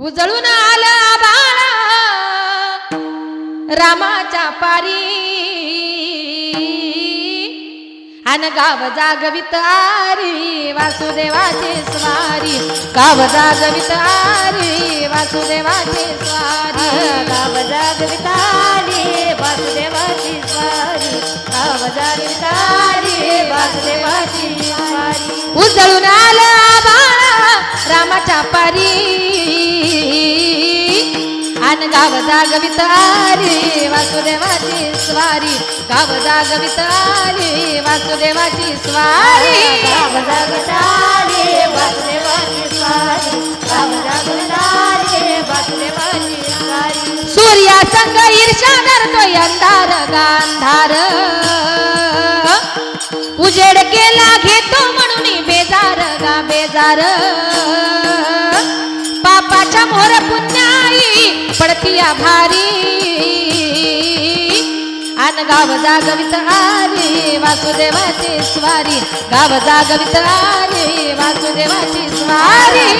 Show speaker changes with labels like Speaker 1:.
Speaker 1: उजळून आलं बाळा. रामाच्या पारी. अन गाव जागवित आरी वासुदेवाचे स्वारी. गाव जागवित आरी वासुदेवाचे स्वारी.
Speaker 2: गाव जागविताली वासुदेवाची स्वारी. गाव जागविताली वासुदेवाची स्वारी.
Speaker 1: उजळून आलं बाळा रामाच्या पारी. अन गाव जागवित आली वासुदेवाची स्वारी. गाव जागवित आली वासुदेवाची स्वारी.
Speaker 2: गाव जागविताली वासुदेवाची स्वारी. गाव जागविताली वासुदेवाची स्वारी.
Speaker 1: सूर्या संग ईर्षा धरतोय अंधार गांधार. उजेड केला घेतो म्हणून बेजार गा बेजार. पुण्याई भारी। अन गाव जागवित आरे वासुदेवाची स्वारी। गाव जागवित आरे वासुदेवाची स्वारी।